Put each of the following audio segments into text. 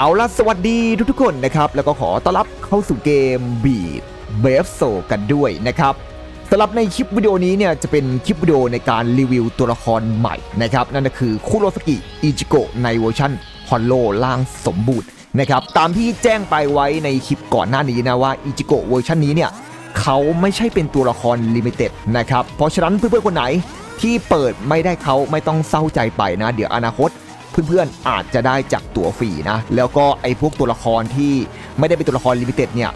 เอาล่ะสวัสดีทุกๆคนนะครับ แล้วก็ขอต้อนรับเข้าสู่เกมบีดเบฟโซกันด้วยนะครับสำหรับในคลิปวิดีโอนี้เนี่ยจะเป็นคลิปวิดีโอในการรีวิวตัวละครใหม่นะครับ นั่นก็คือคุโรสกิอิจิโกะในเวอร์ชันฮอนโลล่างสมบูรณ์นะครับตามที่แจ้งไปไว้ในคลิปก่อนหน้านี้นะว่าอิจิโกะเวอร์ชันนี้เนี่ยเขาไม่ใช่เป็นตัวละครลิมิเต็ดนะครับเพราะฉะนั้นเพื่อนๆคนไหนที่เปิดไม่ได้เขาไม่ต้องเศร้าใจไปนะ เดี๋ยวอนาคต เพื่อนๆ อาจจะได้จากตั๋วฟรีนะ แล้วก็ไอ้พวกตัวละครที่ไม่ได้เป็นตัวละครลิมิเต็ดเนี่ย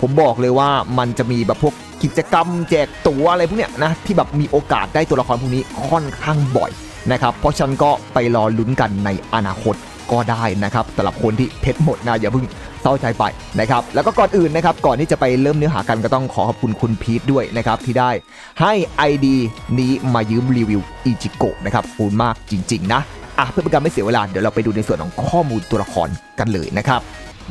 ผมบอกเลยว่ามันจะมีแบบพวกกิจกรรมแจกตั๋วอะไรพวกเนี้ยนะ ที่แบบมีโอกาสได้ตัวละครพวกนี้ค่อนข้างบ่อยนะครับ เพราะฉะนันก็ไปรอลุ้นกันในอนาคตก็ได้นะครับสำหรับคนที่เพชรหมดนะอย่าเพิ่งเศร้าใจไปนะครับแล้วก็ก่อนอื่นนะครับก่อนที่จะไปเริ่มเนื้อหากันก็ต้องขอขอบคุณคุณพีทด้วยนะครับที่ได้ให้ ID นี้มายืมรีวิวอิจิโกะนะครับขอบคุณมากจริง ๆ นะ อะเพื่อเป็นการไม่เสียเวลาเดี๋ยวเราไปดูในส่วนของข้อมูลตัวละครกันเลยนะครับ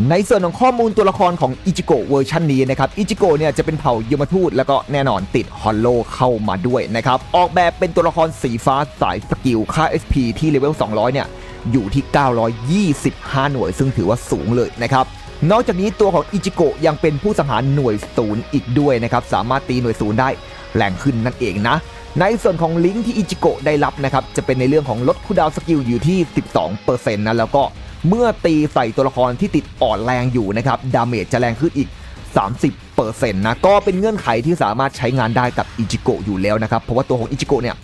ในส่วนของข้อมูลตัวละครของอิจิโกะเวอร์ชันนี้นะครับอิจิโกะเนี่ยจะเป็นเผ่ายมทูตแล้วก็แน่นอนติดฮอลโลเข้ามาด้วยนะครับออกแบบเป็นตัวละครสีฟ้าสายสกิลค่า SP ที่เลเวล 200 เนี่ยอยู่ที่ 925 หน่วย ซึ่งถือว่าสูงเลยนะครับนอกจากนี้ตัวของอิจิโกะยังเป็นผู้สังหารหน่วยศูนย์อีกด้วยนะครับสามารถตีหน่วยศูนย์ได้แรงขึ้นนั่นเองนะ ในส่วนของลิงก์ที่อิจิโกะได้รับนะครับ จะเป็นในเรื่องของลดคูดาวสกิลอยู่ที่ 12%นะแล้วก็เมื่อตีใส่ตัวละครที่ติดอ่อนแรงอยู่นะครับ ดาเมจจะแรงขึ้นอีก 30%นะก็เป็นเงื่อนไขที่สามารถใช้งานได้กับอิจิโกะอยู่แล้วนะครับ เพราะว่าตัวของอิจิโกะเนี่ย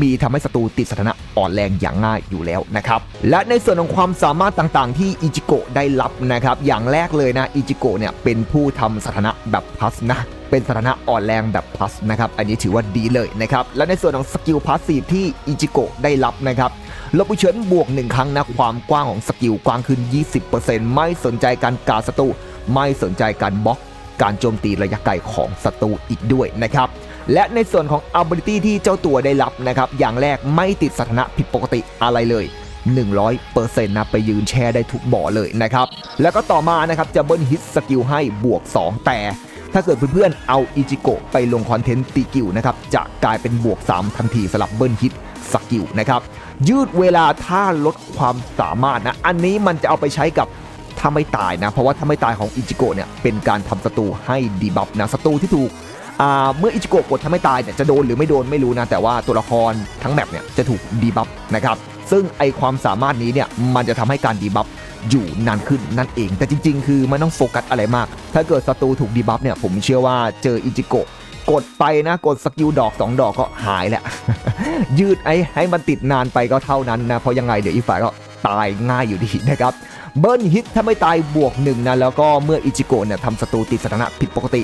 มีทำให้ศัตรูติดสถานะอ่อนแรงอย่างง่ายอยู่แล้วนะครับ และในส่วนของความสามารถต่างๆ ที่อิจิโกะได้รับนะครับ อย่างแรกเลยนะอิจิโกะเนี่ยเป็นผู้ทำสถานะแบบพัสนะ เป็นสถานะอ่อนแรงแบบพลัสนะครับ อันนี้ถือว่าดีเลยนะครับ และในส่วนของสกิลพาสซีฟที่อิจิโกะได้รับนะครับลบอุเฉินบวก 1 ครั้งนะ ความกว้างของสกิลกว้างขึ้น 20%ไม่สนใจการกาศัตรูไม่สนใจการบล็อก การโจมตีระยะไกลของศัตรูอีกด้วยนะครับและในส่วนของ ability ที่เจ้าตัวได้รับนะครับ อย่างแรกไม่ติดสถานะผิดปกติอะไรเลย 100%นะไปยืนแช่ได้ทุกบ่อเลยนะครับ แล้วก็ต่อมานะครับจะเบิ้ลฮิตสกิลให้บวก 2 แต่ ถ้าเกิดเพื่อนๆเอาอิจิโกะไปลงคอนเทนต์ตีกิวนะครับจะกลายเป็นบวก 3 ทันทีสำหรับเบิ้ลฮิตสกิลนะครับยืดเวลาถ้าลดความสามารถนะ อันนี้มันจะเอาไปใช้กับถ้าไม่ตายนะ เพราะว่าถ้าไม่ตายของอิจิโกะเนี่ยเป็นการทำศัตรูให้ดีบัฟนะศัตรูที่ถูกเมื่ออิจิโกะกดทำให้ตายเนี่ยจะโดนหรือไม่โดนไม่รู้นะ แต่ว่าตัวละครทั้งแมปเนี่ยจะถูกดีบัฟนะครับ ซึ่งไอความสามารถนี้เนี่ยมันจะทำให้การดีบัฟอยู่นานขึ้นนั่นเอง แต่จริง ๆ คือไม่ต้องโฟกัสอะไรมาก ถ้าเกิดศัตรูถูกดีบัฟเนี่ยผมเชื่อว่าเจออิจิโกะกดไปนะกดสกิลดอก 2 ดอกก็หายแหละ ยืดไอให้มันติดนานไปก็เท่านั้นนะ เพราะยังไงเดี๋ยวอีฝ่ายก็ตายง่ายอยู่ดีนะครับ เบิร์นฮิตถ้าไม่ตายบวกหนึ่งนะ แล้วก็เมื่ออิจิโกะเนี่ยทำศัตรูติดสถานะผิดปกติ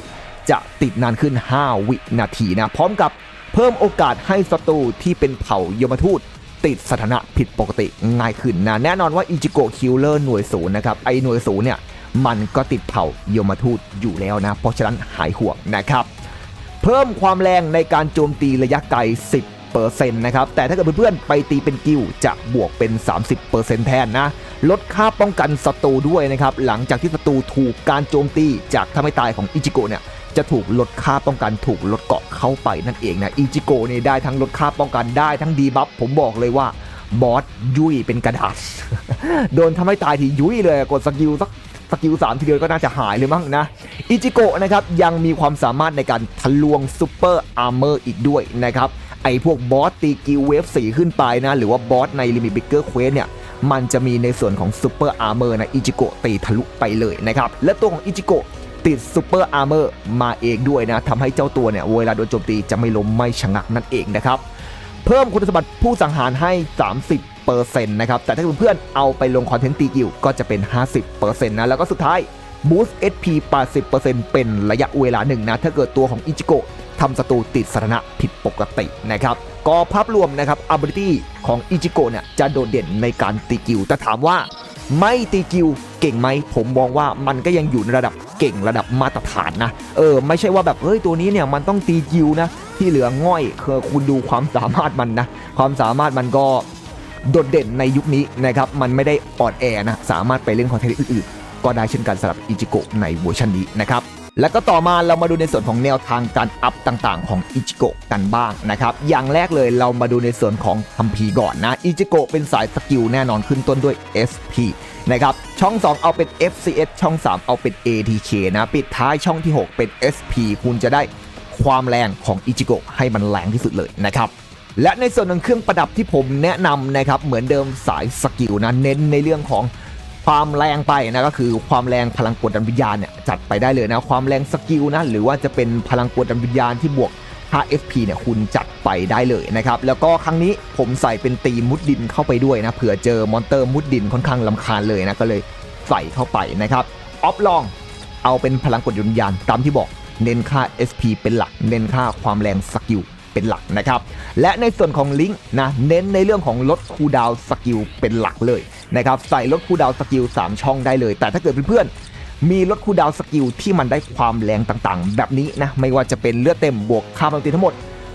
จะติดนานขึ้น 5 วินาทีนะ พร้อมกับเพิ่มโอกาสให้ศัตรูที่เป็นเผ่ายมทูต ติดสถานะผิดปกติง่ายขึ้นนะแน่นอนว่าอิจิโกะคิลเลอร์หน่วยศูนย์นะครับไอหน่วยศูนย์เนี่ยมันก็ติดเผ่ายมทูตอยู่แล้วนะ เพราะฉะนั้นหายห่วงนะครับ เพิ่มความแรงในการโจมตีระยะไกล 10%นะครับ แต่ถ้าเกิดเพื่อนๆ ไปตีเป็นกิวจะบวกเป็น 30%แทนนะ ลดค่าป้องกันศัตรูด้วยนะครับ หลังจากที่ศัตรูถูกการโจมตีจากถ้าไม่ตายของอิจิโกะเนี่ย จะถูกลดค่าป้องกันถูกลดเกาะเข้าไปนั่นเองนะอิจิโกะเนี่ยได้ทั้งลดค่าป้องกันได้ทั้งดีบัฟผมบอกเลยว่าบอสยุ่ยเป็นกระดาษ โดนทำให้ตายทียุ่ยเลยกดสกิลสักสกิล3ทีเดียวก็น่าจะหายเลยมั้งนะอิจิโกะนะครับยังมีความสามารถในการทะลวงซูเปอร์อาร์เมอร์อีกด้วยนะครับไอพวกบอสตีกิลเวฟสีขึ้นไปนะ หรือว่าบอสในลิมิตบิกเกอร์เควสเนี่ยมันจะมีในส่วนของซูเปอร์อาร์เมอร์นะอิจิโกะตีทะลุไปเลยนะครับและตัวของอิจิโกะ ติดซูเปอร์อาร์เมอร์มาเองด้วยนะทำให้เจ้าตัวเนี่ยเวลาโดนโจมตีจะไม่ล้มไม่ชะงักนั่นเองนะครับ เพิ่มคุณสมบัติผู้สังหารให้ 30%นต์นะครับ แต่ถ้าเพื่อนๆเอาไปลงคอนเทนต์ตีกิวก็จะเป็น 50%นต์นะแล้วก็สุดท้าย Boost SP 80%เป็นระยะเวลาหนึ่งนะ ถ้าเกิดตัวของอิจิโกะทำศัตรูติดสถานะผิดปกตินะครับ ก็ภาพรวมนะครับ ability ของอิจิโกะเนี่ยจะโดดเด่นในการตีกิวแต่ถามว่า ไม่ตีกิวเก่งไหมผมมองว่ามันก็ยังอยู่ในระดับเก่งระดับมาตรฐานนะเออไม่ใช่ว่าแบบเฮ้ยตัวนี้เนี่ยมันต้องตีกิวนะที่เหลือง่อยคือคุณดูความสามารถมันนะความสามารถมันก็โดดเด่นในยุคนี้นะครับมันไม่ได้อ่อนแอนะสามารถไปเล่นคอนเทนต์อื่นๆ ก็ได้เช่นกันสำหรับอิจิโกะในเวอร์ชันนี้นะครับ แล้วก็ต่อมาเรามาดูในส่วนของแนวทางการอัพต่างๆ ของอิจิโกะกันบ้างนะครับอย่างแรกเลยเรามาดูในส่วนของคัมภีร์ก่อนนะอิจิโกะเป็นสายสกิลแน่นอนขึ้นต้นด้วย SP นะครับช่อง 2 เอาเป็น FCS ช่อง 3 เอาเป็น ATK นะปิดท้ายช่องที่ 6 เป็น SP คุณจะได้ความแรงของอิจิโกะให้มันแรงที่สุดเลยนะครับและในส่วนของเครื่องประดับที่ผมแนะนำนะครับเหมือนเดิมสายสกิลนะเน้นในเรื่องของ ความแรงไปนะก็คือความแรงพลังกดดันวิญญาณเนี่ยจัดไปได้เลยนะความแรงสกิลนะหรือว่าจะเป็นพลังกดดันวิญญาณที่บวก 5FP เนี่ยคุณจัดไปได้เลยนะครับแล้วก็ครั้งนี้ผมใส่เป็นตีมุดดินเข้าไปด้วยนะเผื่อเจอมอนเตอร์มุดดินค่อนข้างลำคาญเลยนะก็เลยใส่เข้าไปนะครับออฟลองเอาเป็นพลังกดยุนยานตามที่บอกเน้นค่า SP เป็นหลัก เน้นค่าความแรงสกิล เป็นหลักนะครับ และในส่วนของลิงก์นะเน้นในเรื่องของลดคูดาวสกิลเป็นหลักเลยนะครับใส่ลดคูดาวสกิล3 ช่องได้เลย แต่ถ้าเกิดเพื่อนๆมีลดคูดาวสกิลที่มันได้ความแรงต่างๆ แบบนี้นะไม่ว่าจะเป็นเลือดเต็มบวกค่าพลังตีทั้งหมด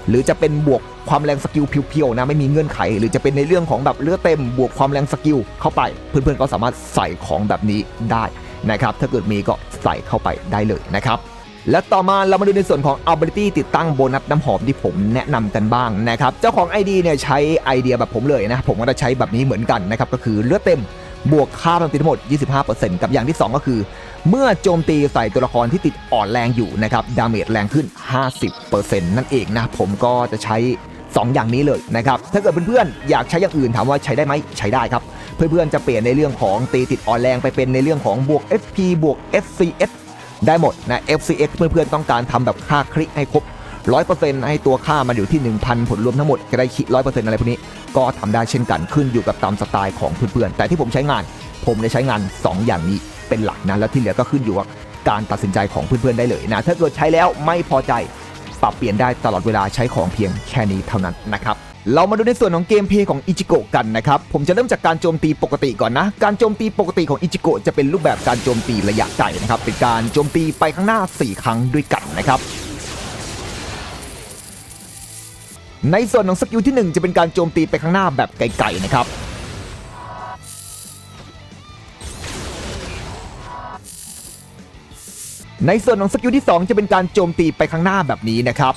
หรือจะเป็นบวกความแรงสกิลเพียวๆนะไม่มีเงื่อนไข หรือจะเป็นในเรื่องของแบบเลือดเต็มบวกความแรงสกิลเข้าไป เพื่อนๆก็สามารถใส่ของแบบนี้ได้นะครับถ้าเกิดมีก็ใส่เข้าไปได้เลยนะครับ และต่อมาเรามาดูในส่วนของ ability ติดตั้งโบนัสน้ำหอมที่ผมแนะนำกันบ้างนะครับ เจ้าของ ID เนี่ยใช้ไอเดียแบบผมเลยนะ ผมก็จะใช้แบบนี้เหมือนกันนะครับ ก็คือเลือดเต็มบวกค่าพลังตีทั้งหมด 25%กับอย่างที่ 2 ก็คือ เมื่อโจมตีใส่ตัวละครที่ติดอ่อนแรงอยู่นะครับ ดาเมจแรงขึ้น 50%นั่นเองนะ ผมก็จะใช้ 2 อย่างนี้เลยนะครับ ถ้าเกิดเพื่อนๆ อยากใช้อย่างอื่นถามว่าใช้ได้ไหมใช้ได้ครับ เพื่อนๆ จะเปลี่ยนในเรื่องของตีติดอ่อนแรงไปเป็นในเรื่องของบวก FP บวก FCS ได้หมดนะ FCX เพื่อนๆต้องการทำแบบค่าคลิกให้ครบ 100%ให้ตัวค่ามันอยู่ที่ 1,000 ผลรวมทั้งหมด จะได้คิด 100%อะไรพวกนี้ ก็ทำได้เช่นกันขึ้นอยู่กับตามสไตล์ของเพื่อนๆ แต่ที่ผมใช้งาน ผมได้ใช้งาน 2 อย่างนี้เป็นหลักนะ แล้วที่เหลือก็ขึ้นอยู่กับการตัดสินใจของเพื่อนๆได้เลยนะ ถ้าเกิดใช้แล้วไม่พอใจ ปรับเปลี่ยนได้ตลอดเวลาใช้ของเพียงแค่นี้เท่านั้นนะครับ เรามาดูในส่วนของเกมเพย์ของอิจิโกะกันนะครับผมจะเริ่มจากการโจมตีปกติก่อนนะ การโจมตีปกติของอิจิโกะจะเป็นรูปแบบการโจมตีระยะไกลนะครับเป็นการโจมตีไปข้างหน้า 4 ครั้งด้วยกันนะครับในส่วนของสกิลที่ 1 จะเป็นการโจมตีไปข้างหน้าแบบไกลๆนะครับในส่วนของสกิลที่ 2 จะเป็นการโจมตีไปข้างหน้าแบบนี้นะครับ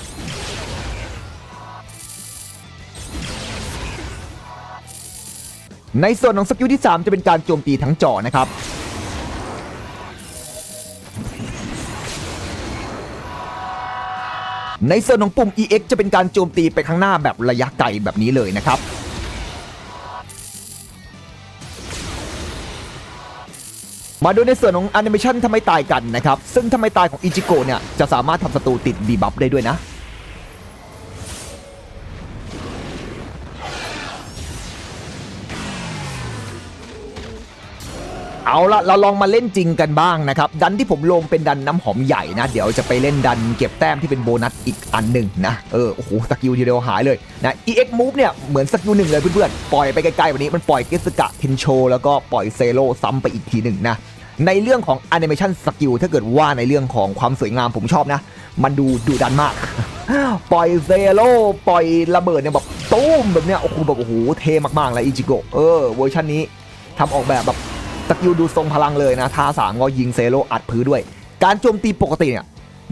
ในส่วนของสกิลที่ 3 จะเป็นการโจมตีทั้งจอนะครับ ในส่วนของปุ่ม EX จะเป็นการโจมตีไปข้างหน้าแบบระยะไกลแบบนี้เลยนะครับมาดูในส่วนของแอนิเมชันทำไมตายกันนะครับ ซึ่งทำไมตายของอิจิโกะเนี่ย จะสามารถทำศัตรูติดดีบัฟได้ด้วยนะ เอาละเราลองมาเล่นจริงกันบ้างนะครับ ดันที่ผมลงเป็นดันน้ำหอมใหญ่นะ เดี๋ยวจะไปเล่นดันเก็บแต้มที่เป็นโบนัสอีกอันหนึ่งนะ เออ โอ้โห สกิลทีเดียวหายเลยนะ EX Move เนี่ย เหมือนสกิลหนึ่งเลยเพื่อนๆ ปล่อยไปไกลๆแบบนี้มันปล่อยเกสกะเทนโชแล้วก็ปล่อยเซโลซ้ำไปอีกทีหนึ่งนะ ในเรื่องของแอนิเมชันสกิลถ้าเกิดว่าในเรื่องของความสวยงามผมชอบนะ มันดูดุดันมาก ปล่อยเซโลปล่อยระเบิดเนี่ยแบบตุ้มแบบเนี้ย โอ้โห แบบโอ้โห เท่มากๆเลยอิจิโกะ เออ เวอร์ชันนี้ทำออกแบบแบบ สกิลดูทรงพลังเลยนะท่าสามก็ยิงเซโลอัดพื้นด้วย การโจมตีปกติเนี่ย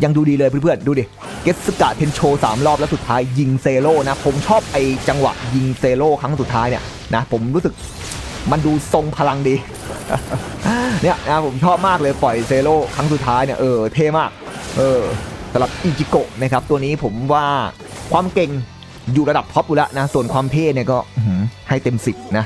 ยังดูดีเลยเพื่อนๆ ดูดิ เกสกะเทนโชสามรอบแล้วสุดท้ายยิงเซโลนะ ผมชอบไอจังหวะยิงเซโลครั้งสุดท้ายเนี่ยนะผมรู้สึกมันดูทรงพลังดี เนี่ยนะผมชอบมากเลยปล่อยเซโลครั้งสุดท้ายเนี่ยเออเท่มาก เออสำหรับอิจิโกะนะครับตัวนี้ผมว่าความเก่งอยู่ระดับท็อปอยู่แล้วนะ ส่วนความเท่เนี่ยก็ให้เต็มสิบนะ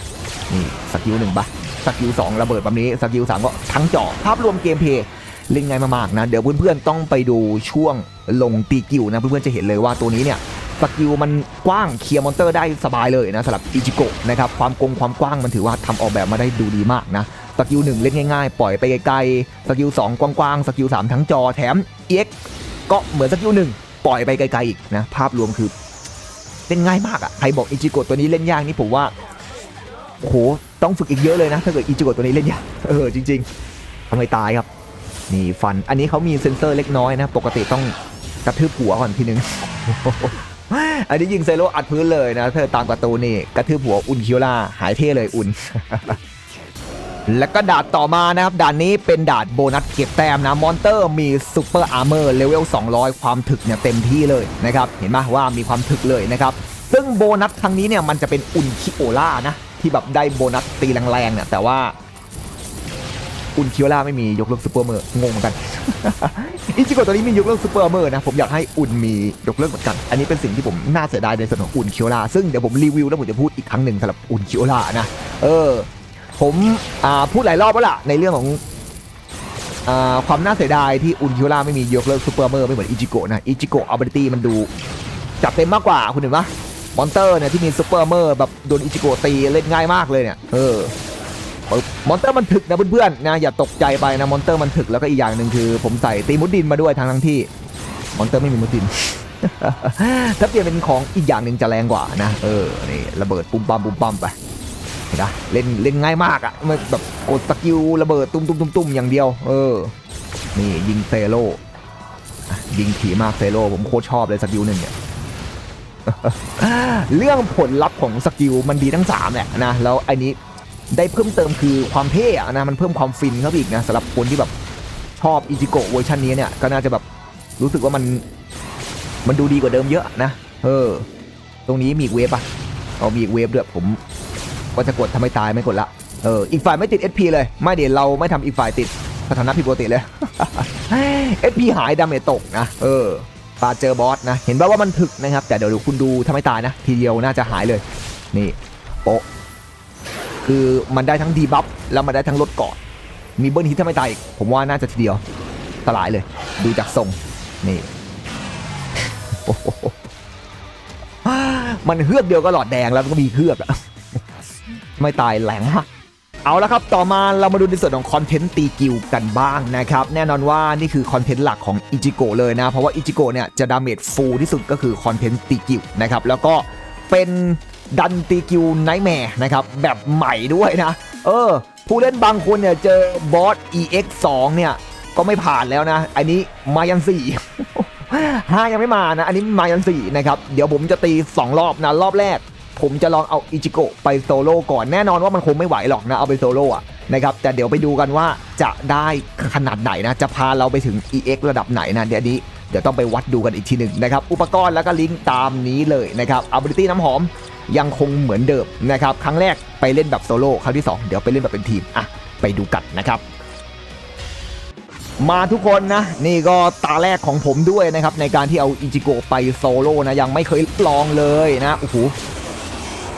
นี่สกิลหนึ่งปะ สกิลสองระเบิดแบบนี้สกิลสามก็ทั้งจอภาพรวมเกมเพลย์เล่นง่ายมากๆนะ เดี๋ยวเพื่อนๆต้องไปดูช่วงลงตีกิวนะ เพื่อนๆจะเห็นเลยว่าตัวนี้เนี่ยสกิลมันกว้างเคลียร์มอนเตอร์ได้สบายเลยนะสำหรับอิจิโกะนะครับความกงความกว้างมันถือว่าทำออกแบบมาได้ดูดีมากนะสกิลหนึ่งเล่นง่ายๆ ปล่อยไปไกลๆสกิลสองกว้างๆสกิลสามทั้งจอแถม EX ก็เหมือนสกิลหนึ่งปล่อยไปไกลๆอีกนะภาพรวมคือเล่นง่ายมากอะ่ะใครบอกอิจิโกะตัวนี้เล่นยากนี่ผมว่าโอ้โห ต้องฝึกอีกเยอะเลยนะ ถ้าเกิดอิจิโกะตัวนี้เล่นยากเออจริงๆทำไมตายครับ นี่ฟันอันนี้เขามีเซนเซอร์เล็กน้อยนะ ปกติต้องกระทืบหัวก่อนทีนึงอันนี้ยิงเซโลอัดพื้นเลยนะเธอตามการะตูนี่กระทืบหัวอุ่นคิวล่าหายเท่เลยอุ่น แล้วก็ด่านต่อมานะครับด่านนี้เป็นด่านโบนัสเก็บแต้มนะมอนเตอร์มีซูเปอร์อาร์เมอร์เลเวล 200 ความถึกเนี่ยเต็มที่เลยนะครับ เห็นไหมว่ามีความถึกเลยนะครับ ซึ่งโบนัสครั้งนี้เนี่ยมันจะเป็นอุนคิโอล่านะ ที่แบบได้โบนัสตีแรงๆเนี่ยแต่ว่าอุนคิโอล่าไม่มียกเลิกซูเปอร์เมอร์งงเหมือนกันอิจิโกะตัวนี้มียกเลิกซูเปอร์เมอร์นะผมอยากให้อุนมียกเลิกเหมือนกันอันนี้เป็นสิ่งที่ผมน่าเสียดายในส่วนของอุนคิโอล่าซึ่งเดี๋ยวผมรีวิวแล้วผมจะพูดอีกครั้งหนึ่งสำหรับอุนคิโอล่านะเออผมอ่าพูดหลายรอบแล้วล่ะในเรื่องของอ่าความน่าเสียดายที่อุนคิโอล่าไม่มียกเลิกซูเปอร์เมอร์ไม่เหมือนอิจิโกะนะอิจิโกะอัลเบอร์ตี้มันดูจับเต็มมากกว่าคุณเห็นปะ มอนเตอร์เนี่ยที่มีซูเปอร์เมอร์แบบโดนอิจิโกตีเล่นง่ายมากเลยเนี่ยเออมอนเตอร์มันถึกนะเพื่อนๆนะอย่าตกใจไปนะมอนเตอร์มันถึกแล้วก็อีกอย่างหนึ่งคือ ผมใส่ตีมุดดินมาด้วยทั้งทั้งที่มอนเตอร์ไม่มีมุดดินถ้าเปลี่ยนเป็นของอีกอย่างหนึ่งจะแรงกว่านะเออนี่ระเบิดปุ่มปั๊มปุ่มปั๊มไปเห็นะเล่นเล่นง่ายมากอะ่ะมันแบบกดสกิลระเบิดตุ้มตุ้มตุ้มตุ้มอย่างเดียว เออ นี่ยิงเซโร่ยิงถี่มากเซโร่ผมโคตรชอบเลยสกิลหนึ่งเนี่ย เรื่องผลลัพธ์ของสกิลมันดีทั้งสามแหละนะ แล้วอันนี้ได้เพิ่มเติมคือความเท่อะนะ มันเพิ่มความฟินเข้าไปอีกนะสำหรับคนที่แบบชอบอิจิโกะเวอร์ชันนี้เนี่ย ก็น่าจะแบบรู้สึกว่ามันมันดูดีกว่าเดิมเยอะนะ เออ ตรงนี้มีอีกเวฟปะเอามีอีกเวฟด้วยผมก็จะกดทำให้ตายไม่กดละ เออ อีกฝ่ายไม่ติด SP เลย ไม่เดี๋ยวเราไม่ทำอีกฝ่ายติดสถานะผิดปกติเลย SP หายดาเมจตกนะ เออ ปาเจอบอสนะ เห็นป่าว่ามันถึกนะครับ แต่เดี๋ยวคุณดูทำให้ตายนะ ทีเดียวน่าจะหายเลย นี่โปะคือมันได้ทั้งดีบัฟแล้วมันได้ทั้งลดเกาะมีเบิ้ลฮิตถ้าไม่ตายอีก ผมว่าน่าจะทีเดียวสลายเลย ดูจากทรงนี่โอ้โหมันเฮือกเดียวก็หลอดแดงแล้วก็มีเฮือกอะไม่ตายแหลงมาก เอาละครับ ต่อมาเรามาดูในส่วนของคอนเทนต์ตีกิวกันบ้างนะครับ แน่นอนว่านี่คือคอนเทนต์หลักของอิจิโกเลยนะ เพราะว่าอิจิโกเนี่ยจะดาเมจฟูลที่สุดก็คือคอนเทนต์ตีกิวนะครับ แล้วก็เป็นดันตีกิวไนท์แมร์นะครับ แบบใหม่ด้วยนะ เออ ผู้เล่นบางคนเนี่ยเจอบอส EX 2 เนี่ยก็ไม่ผ่านแล้วนะ อันนี้มายันสี่ห้ายังไม่มานะ อันนี้มายันสี่นะครับ เดี๋ยวผมจะตี 2 รอบนะ รอบแรก ผมจะลองเอาอิจิโกะไปโซโล่ก่อนแน่นอนว่ามันคงไม่ไหวหรอกนะเอาไปโซโล่อะนะครับแต่เดี๋ยวไปดูกันว่าจะได้ขนาดไหนนะ จะพาเราไปถึง EX ระดับไหนนะเดี๋ยวนี้เดี๋ยวต้องไปวัดดูกันอีกทีหนึ่งนะครับ อุปกรณ์แล้วก็ลิงก์ตามนี้เลยนะครับ ability น้ำหอมยังคงเหมือนเดิมนะครับ ครั้งแรกไปเล่นแบบโซโล่ครั้งที่ 2 เดี๋ยวไปเล่นแบบเป็นทีมอะไปดูกันนะครับ มาทุกคนนะ นี่ก็ตาแรกของผมด้วยนะครับ ในการที่เอาอิจิโกะไปโซโล่นะยังไม่เคยลองเลยนะโอ้โห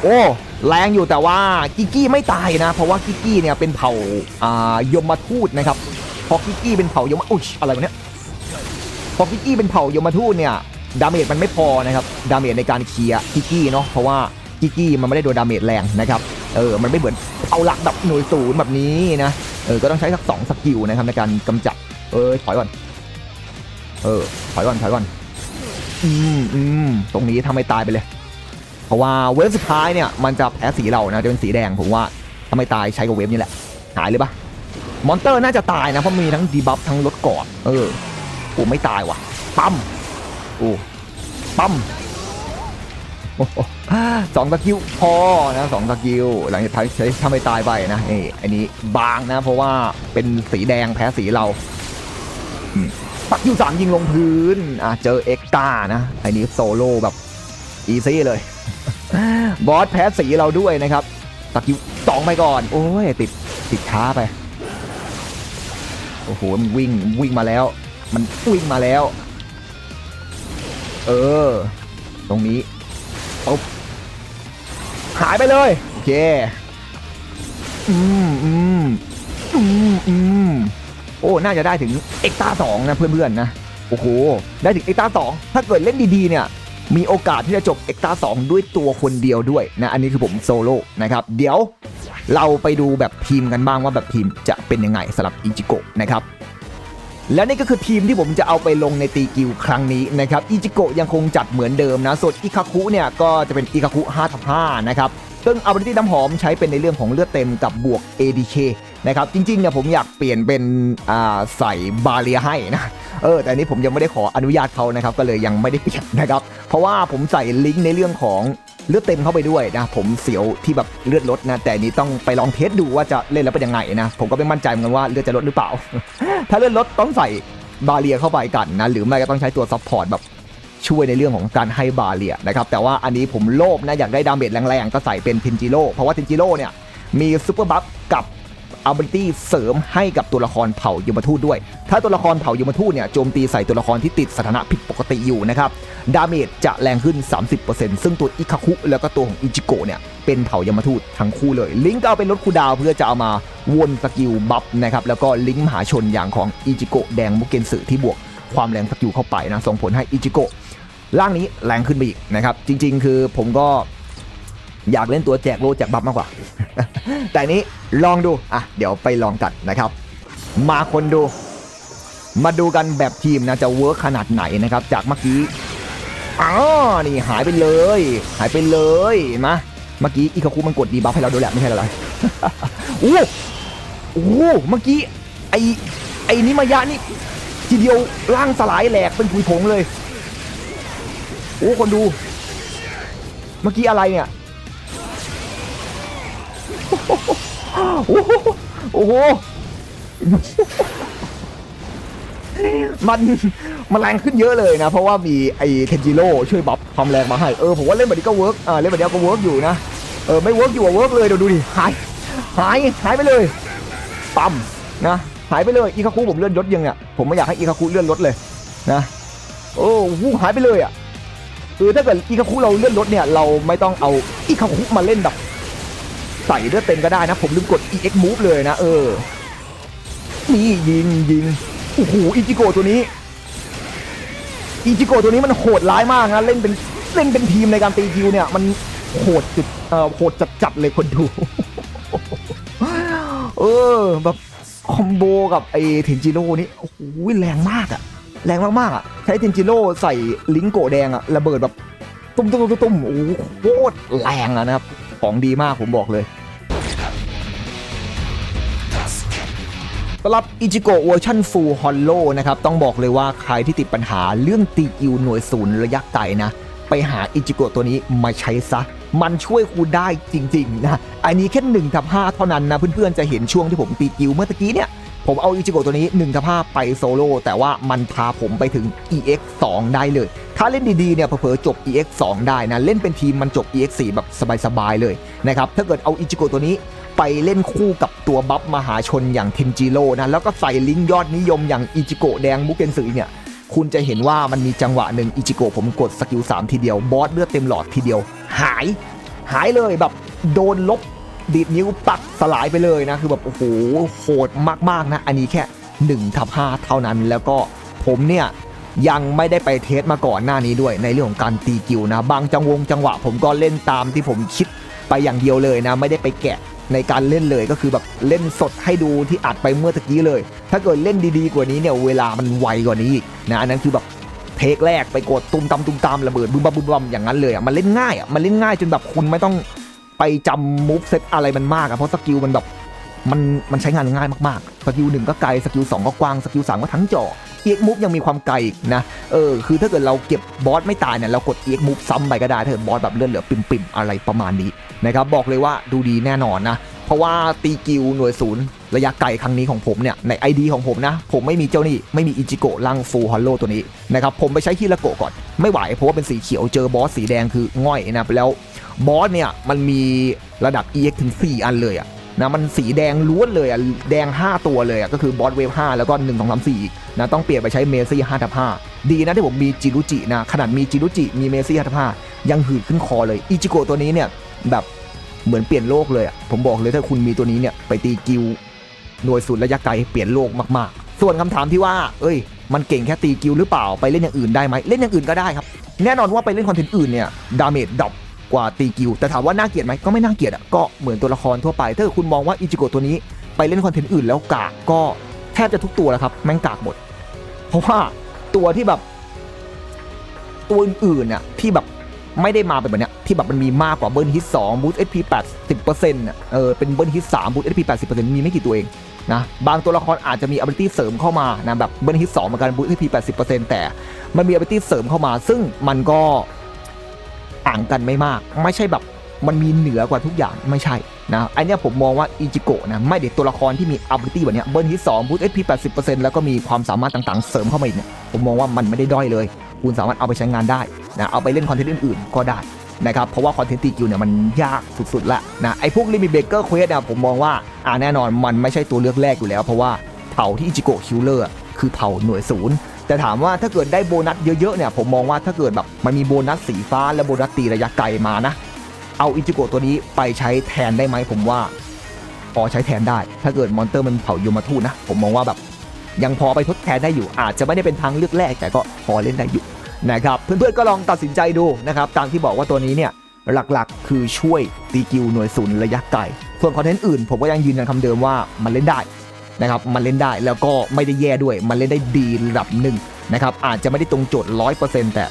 โอ้แรงอยู่แต่ว่ากิกกี้ไม่ตายนะ เพราะว่ากิกกี้เนี่ยเป็นเผ่าอ่ายมทูตนะครับพอกิกกี้เป็นเผ่ายมอุ้ยอะไรวะเนี่ยพอกิกกี้เป็นเผ่ายมทูตเนี่ยดาเมจมันไม่พอนะครับดาเมจในการเคลียร์กิกกี้เนาะเพราะว่ากิกกี้มันไม่ได้โดนดาเมจแรงนะครับเออมันไม่เหมือนเอาหลักแบบหน่วยศูนย์แบบนี้นะเออก็ต้องใช้สักสองสกิลนะครับในการกำจัดเออถอยก่อนเออถอยก่อนถอยก่อนอืมอืมตรงนี้ทำให้ตายไปเลย เพราะว่าเวฟสุดท้ายเนี่ยมันจะแพ้สีเรานะจะเป็นสีแดงผมว่าทำไมตายใช้กับเวฟนี่แหละหายเลยปะมอนเตอร์น่าจะตายนะเพราะมีทั้งดีบัฟทั้งลดกอดเออโอ้ไม่ตายว่ะปั๊มโอ้ปั๊มโอ้สองสกิลพอนะสองสกิลหลังจากใช้ทำให้ตายไปนะนี่อันนี้บางนะ เพราะว่าเป็นสีแดงแพ้สีเราปักยูสามยิงลงพื้นอะเจอเอ็กตานะไอ้นี้โซโล่แบบอีซี่เลย บอสแพ้สีเราด้วยนะครับตักยูสองไปก่อน โอ้ยติดติดช้าไป โอ้โหมันวิ่งวิ่งมาแล้ว มันวิ่งมาแล้ว เออ ตรงนี้ปุ๊บหายไปเลย โอเค อืมอืมอืมอืมโอ้ น่าจะได้ถึงเอ็กตาสองนะเพื่อนๆนะ โอ้โห ได้ถึงเอ็กตาสองถ้าเกิดเล่นดีๆเนี่ย มีโอกาสที่จะจบเอ็กตาสองด้วยตัวคนเดียวด้วยนะอันนี้คือผมโซโล่นะครับเดี๋ยวเราไปดูแบบทีมกันบ้างว่าแบบทีมจะเป็นยังไงสำหรับอิจิโกะนะครับและนี่ก็คือทีมที่ผมจะเอาไปลงในตีกิวครั้งนี้นะครับอิจิโกะยังคงจัดเหมือนเดิมนะส่วนอิคาคุเนี่ยก็จะเป็นอิคาคุ5ทับ5นะครับซึ่ง ability น้ำหอมใช้เป็นในเรื่องของเลือดเต็มกับบวก ADK นะครับจริงๆเนี่ยผมอยากเปลี่ยนเป็นใส่บาเรียให้นะเออแต่นี้ผมยังไม่ได้ขออนุญาตเขานะครับก็เลยยังไม่ได้เปลี่ยนนะครับเพราะว่าผมใส่ลิงก์ในเรื่องของเลือดเต็มเข้าไปด้วยนะผมเสียวที่แบบเลือดลดนะแต่นี้ต้องไปลองเทสดูว่าจะเล่นแล้วเป็นยังไงนะผมก็ไม่มั่นใจเหมือนกันว่าเลือดจะลดหรือเปล่า ถ้าเลือดลดต้องใส่บาเรียเข้าไปกันนะหรือไม่ก็ต้องใช้ตัวซัพพอร์ตแบบช่วยในเรื่องของการให้บาเรียนะครับแต่ว่าอันนี้ผมโลภนะอยากได้ดาเมจแรงๆก็ใส่เป็นทินจิโร่เพราะว่าทินจิโร่เนี่ยมีซูเปอร์บัฟกับ ability เสริมให้กับตัวละครเผ่ายมทูตด้วย ถ้าตัวละครเผ่ายมทูตเนี่ยโจมตีใส่ตัวละครที่ติดสถานะผิดปกติอยู่นะครับ ดาเมจจะแรงขึ้น 30%ซึ่งตัวอิคาคุแล้วก็ตัวของอิจิโกเนี่ยเป็นเผ่ายมทูตทั้งคู่เลย ลิงก์ก็เอาเป็นลดคูดาวเพื่อจะเอามาวนสกิลบัฟนะครับแล้วก็ลิงก์มหาชนอย่างของอิจิโกแดงมุกเกนสึที่บวกความแรงสกิลเข้าไปนะส่งผลให้อิจิโกะร่างนี้แรงขึ้นไปอีกนะครับจริง ๆ คือผมก็ อยากเล่นตัวแจกโลแจกบัฟมากกว่า แต่นี้ลองดู อะ เดี๋ยวไปลองกันนะครับ มาคนดู มาดูกันแบบทีมนะจะเวิร์คขนาดไหนนะครับ จากเมื่อกี้อ๋อนี่หายไปเลย หายไปเลยมาเมื่อกี้อีคาคุมันกดดีบัฟให้เราดูแหละไม่ใช่เหรโอ้โหเมื่อกี้ไอไอนิมายะนี่ทีเดียวร่างสลายแหลกเป็นผุยผงเลย โอ้คนดู เมื่อกี้อะไรเนี่ย โอ้โหโอ้โหมันมันแรงขึ้นเยอะเลยนะ เพราะว่ามีไอ้เทนจิโร่ช่วยบัฟความแรงมาให้ เออผมว่าเล่นแบบนี้ก็เวิร์กอ่าเล่นแบบนี้ก็เวิร์กอยู่นะ เออไม่เวิร์กอยู่อะเวิร์กเลยเดี๋ยวดูดิหายหายหายไปเลยปั๊มนะหายไปเลยอีคาคุผมเลื่อนลดยังเนี่ยผมไม่อยากให้อีคาคุเลื่อนลดเลยนะโอ้โหหายไปเลยอะคือถ้าเกิดอีคาคุเราเลื่อนลดเนี่ยเราไม่ต้องเอาอีคาคุมาเล่นแบบ ใส่เลือดเต็มก็ได้นะ ผมลืมกด EX move เลยนะ เออ นี่ยิงยิงโอ้โหอิจิโกะตัวนี้อิจิโกะตัวนี้มันโหดร้ายมากนะ เล่นเป็นเล่นเป็นทีมในการตีคิวเนี่ย มันโหดจุดเอ่อโหดจัดจัดเลยคนดู เออ แบบคอมโบกับไอ้เทนจิโร่นี่โอ้โหแรงมากอะแรงมากๆอะใช้เทนจิโร่ใส่ลิงโกแดงอะระเบิดแบบตุ้มตุ้มตุ้มตุ้มโอ้โหโคตรแรงอะนะครับ ของดีมากผมบอกเลยสำหรับอิจิโกะเวอร์ชันฟูลฮอลโลนะครับต้องบอกเลยว่าใครที่ติดปัญหาเรื่องตีกิวหน่วยศูนย์ระยะไกลนะ ไปหาอิจิโกะตัวนี้มาใช้ซะ มันช่วยคุณได้จริง ๆ นะ อันนี้แค่1ทับ5เท่านั้นนะ เพื่อนๆ จะเห็นช่วงที่ผมตีกิวเมื่อตะกี้เนี่ย ผมเอาอิจิโกตัวนี้1ทับ5ไปโซโล่แต่ว่ามันพาผมไปถึง EX 2 ได้เลย ถ้าเล่นดีๆเนี่ยเผลอๆจบ EX 2 ได้นะ เล่นเป็นทีมมันจบ EX 4 แบบสบายๆเลยนะครับ ถ้าเกิดเอาอิจิโกตัวนี้ไปเล่นคู่กับตัวบัฟมหาชนอย่างเทนจิโร่นะ แล้วก็ใส่ลิงก์ยอดนิยมอย่างอิจิโกแดงมุกเกนสึเนี่ยคุณจะเห็นว่ามันมีจังหวะหนึ่งอิจิโกผมกดสกิล3ทีเดียวบอสเลือดเต็มหลอดทีเดียว หาย หายเลยแบบโดนลบ ดีดนิ้วปักสลายไปเลยนะ คือแบบโอ้โหโหดมากๆนะ อันนี้แค่1ทับ5เท่านั้นแล้วก็ผมเนี่ยยังไม่ได้ไปเทสมาก่อนหน้านี้ด้วยในเรื่องของการตีกิวนะ บางจังวงจังหวะ ผมก็เล่นตามที่ผมคิดไปอย่างเดียวเลยนะ ไม่ได้ไปแกะในการเล่นเลยก็คือแบบเล่นสดให้ดูที่อัดไปเมื่อตะกี้เลย ถ้าเกิดเล่นดีๆกว่านี้เนี่ยเวลามันไวกว่านี้นะอันนั้นคือแบบเทคแรกไปกดตุ้มตำตุ้มตามระเบิดบึ้มบัมบึ้มบัมอย่างนั้นเลยอะมันเล่นง่ายอะมันเล่นง่ายจนแบบคุณไม่ต้อง ไปจำมูฟเซตอะไรมันมากอะเพราะสกิลมันแบบมันมันใช้งานง่ายมากๆ สกิลหนึ่งก็ไกล สกิลสองก็กว้าง สกิลสามก็ทั้งจอเอ็กมูฟยังมีความไกลอีกนะ เออ คือถ้าเกิดเราเก็บบอสไม่ตายเนี่ย เรากดเอ็กมูฟซ้ำไปก็ได้ ถ้าเกิดบอสแบบเลื่อนเหลือปิ่มๆ อะไรประมาณนี้นะครับ บอกเลยว่าดูดีแน่นอนนะ เพราะว่าตีกิวหน่วยศูนย์ระยะไกลครั้งนี้ของผมเนี่ยใน ID ของผมนะ ผมไม่มีเจ้านี่ไม่มีอิจิโกะลังฟูฮอลโลตัวนี้นะครับผมไปใช้ฮิราโกะก่อนไม่ไหวเพราะว่าเป็นสีเขียวเจอบอสสีแดงคือง่อยนะแล้วบอสเนี่ยมันมีระดับ EX ถึง 4 อันเลยอะนะมันสีแดงล้วนเลยอะแดง 5 ตัวเลยอะก็คือบอสเวฟ5แล้วก็ 1 2 3 4อีกนะต้องเปลี่ยนไปใช้เมซี่5ทับ5ดีนะที่ผมมีจิรุจินะขนาดมีจิรุจิมีเมซี่5ทับ5ยังหืดขึ้นคอเลยอิจิโกะตัวนี้เนี่ยแบบ เหมือนเปลี่ยนโลกเลยอะผมบอกเลยถ้าคุณมีตัวนี้เนี่ยไปตีกิวหน่วยสุดระยะไกลเปลี่ยนโลกมากๆ ส่วนคำถามที่ว่า เอ้ย มันเก่งแค่ตีกิวหรือเปล่าไปเล่นอย่างอื่นได้ไหมเล่นอย่างอื่นก็ได้ครับ แน่นอนว่าไปเล่นคอนเทนต์อื่นเนี่ยดาเมจดรอปกว่าตีกิวแต่ถามว่าน่าเกลียดไหมก็ไม่น่าเกลียดอะก็เหมือนตัวละครทั่วไป ถ้าคุณมองว่าอิจิโกะตัวนี้ไปเล่นคอนเทนต์อื่นแล้วกากก็แทบจะทุกตัวแล้วครับแม่งกากหมด เพราะว่าตัวที่แบบ ตัวอื่นๆน่ะที่แบบ ไม่ได้มาเป็นแบบเนี้ยที่แบบมันมีมากกว่าเบิร์นฮิตสองบูสต์เอสพีแปดสิบเปอร์เซ็นต์เออเป็นเบิร์นฮิตสามบูสต์เอสพีแปดสิบเปอร์เซ็นต์มีไม่กี่ตัวเองนะบางตัวละครอาจจะมี ability เสริมเข้ามานะแบบเบิร์นฮิตสองเหมือนกันบูสต์เอสพีแปดสิบเปอร์เซ็นต์แต่มันมี ability เสริมเข้ามา ซึ่งมันก็ต่างกันไม่มาก ไม่ใช่แบบมันมีเหนือกว่าทุกอย่างไม่ใช่นะไอเนี้ยผมมองว่าอิจิโกะนะไม่เด็ดตัวละครที่มี ability แบบเนี้ยเบิร์นที่2บูท HP 80%แล้วก็มีความสามารถต่างๆ เสริมเข้ามาอีกเนี่ยผมมองว่ามันไม่ได้ด้อยเลย คุณสามารถเอาไปใช้งานได้นะเอาไปเล่นคอนเทนต์อื่นๆ ก็ได้นะครับเพราะว่าคอนเทนต์ตีกิวเนี่ยมันยากสุดๆละนะไอ้พวกลิมิเบเกอร์เควสเนี่ยผมมองว่าอ่าแน่นอนมันไม่ใช่ตัวเลือกแรกอยู่แล้ว เพราะว่าเผ่าที่อิจิโกะคิลเลอร์คือเผ่าหน่วยศูนย์แต่ถามว่าถ้าเกิดได้โบนัสเยอะๆเนี่ยผมมองว่าถ้าเกิดแบบมันมีโบนัสสีฟ้าและโบนัสตีระยะไกลมานะ เอาอิจิโกะตัวนี้ไปใช้แทนได้ไหมผมว่าพอใช้แทนได้ ถ้าเกิดมอนเตอร์มันเผาโยมาทูนะผมมองว่าแบบยังพอไปทดแทนได้อยู่อาจจะไม่ได้เป็นทางเลือกแรกแต่ก็พอเล่นได้อยู่ นะครับเพื่อนๆก็ลองตัดสินใจดูนะครับตามที่บอกว่าตัวนี้เนี่ยหลักๆ คือช่วยตีกิวหน่วยศูนย์ระยะไกลส่วนคอนเทนต์อื่น ผมก็ยังยืนยันคำเดิมว่ามันเล่นได้นะครับมันเล่นได้แล้วก็ไม่ได้แย่ด้วย มันเล่นได้ดีระดับหนึ่งนะครับอาจจะไม่ได้ตรงโจทย์ร้อยเปอร์เซ็นต์แต่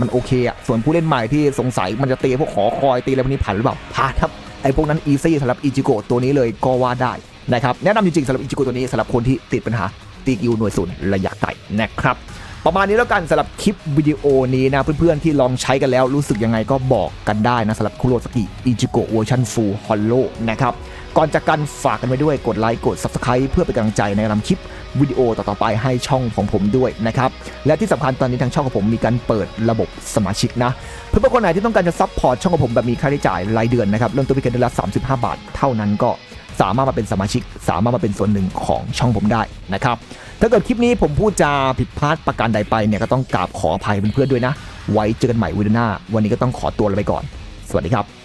มันโอเคอะส่วนผู้เล่นใหม่ที่สงสัยมันจะตีพวกขอคอยตีอะไรพวกนี้ผ่านหรือเปล่าผ่านครับไอ้พวกนั้นอีซี่สำหรับอิจิโกะตัวนี้เลยก็ว่าได้นะครับแนะนำจริงๆสำหรับอิจิโกะตัวนี้สำหรับคนที่ติดปัญหาตีกิวหน่วยศูนย์ระยะไกลนะครับ ประมาณนี้แล้วกันสำหรับคลิปวิดีโอนี้นะเพื่อนๆที่ลองใช้กันแล้วรู้สึกยังไงก็บอกกันได้นะสำหรับคุโรสกิอิจิโกะเวอร์ชันฟูลฮอลโลนะครับก่อนจากกันฝากกันไว้ด้วยกดไลค์กด Subscribe เพื่อเป็นกำลังใจในการทำคลิปวิดีโอต่อๆไปให้ช่องของผมด้วยนะครับ และที่สำคัญตอนนี้ทางช่องของผมมีการเปิดระบบสมาชิกนะ เพื่อนๆคนไหนที่ต้องการจะซัพพอร์ตช่องของผมแบบมีค่าใช้จ่ายรายเดือนนะครับเริ่มต้นเพียงเดือนละ35 บาท เท่านั้นก็ สามารถมาเป็นสมาชิก สามารถมาเป็นส่วนหนึ่งของช่องผมได้นะครับ ถ้าเกิดคลิปนี้ผมพูดจาผิดพลาดประการใดไปเนี่ยก็ต้องกราบขออภัยเพื่อนๆด้วยนะ ไว้เจอกันใหม่วิดีโอหน้า วันนี้ก็ต้องขอตัวลาไปก่อน สวัสดีครับ